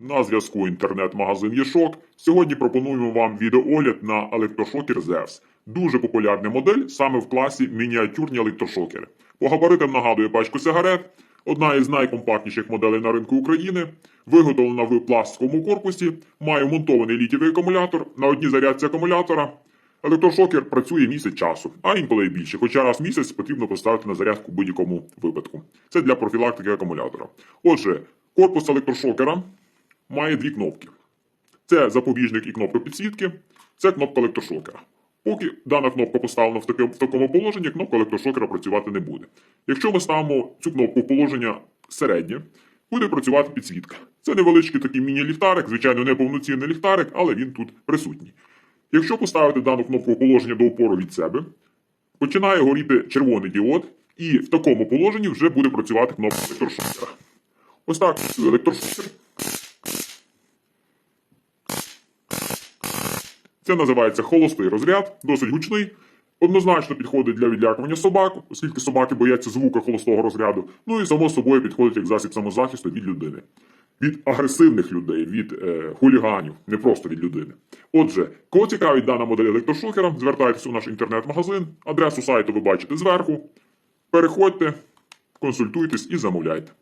На зв'язку інтернет-магазин Єшок. Сьогодні пропонуємо вам відеоогляд на електрошокер Zeus. Дуже популярна модель саме в класі мініатюрні електрошокери. По габаритам нагадує пачку сигарет. Одна із найкомпактніших моделей на ринку України. Виготовлена в пластиковому корпусі, має вмонтований літівий акумулятор. На одній зарядці акумулятора електрошокер працює місяць часу, а інколи і більше. Хоча раз в місяць потрібно поставити на зарядку в будь-якому випадку. Це для профілактики акумулятора. Отже, корпус електрошокера має дві кнопки. Це запобіжник і кнопка підсвітки, це кнопка електрошокера. Поки дана кнопка поставлена в, таке, в такому положенні, кнопка електрошокера працювати не буде. Якщо ми ставимо цю кнопку в положення середнє, буде працювати підсвітка. Це невеличкий такий міні-ліхтарик, звичайно, не повноцінний ліхтарик, але він тут присутній. Якщо поставити дану кнопку в положення до опору від себе, починає горіти червоний діод, і в такому положенні вже буде працювати кнопка електрошокера. Ось так, електрошокер. Це називається холостий розряд, досить гучний. Однозначно підходить для відлякування собак, оскільки собаки бояться звука холостого розряду. Ну і само собою підходить як засіб самозахисту від людини. Від агресивних людей, від е, хуліганів, не просто від людини. Отже, кого цікавить дана модель електрошокера, звертайтеся у наш інтернет-магазин. Адресу сайту ви бачите зверху. Переходьте, консультуйтесь і замовляйте.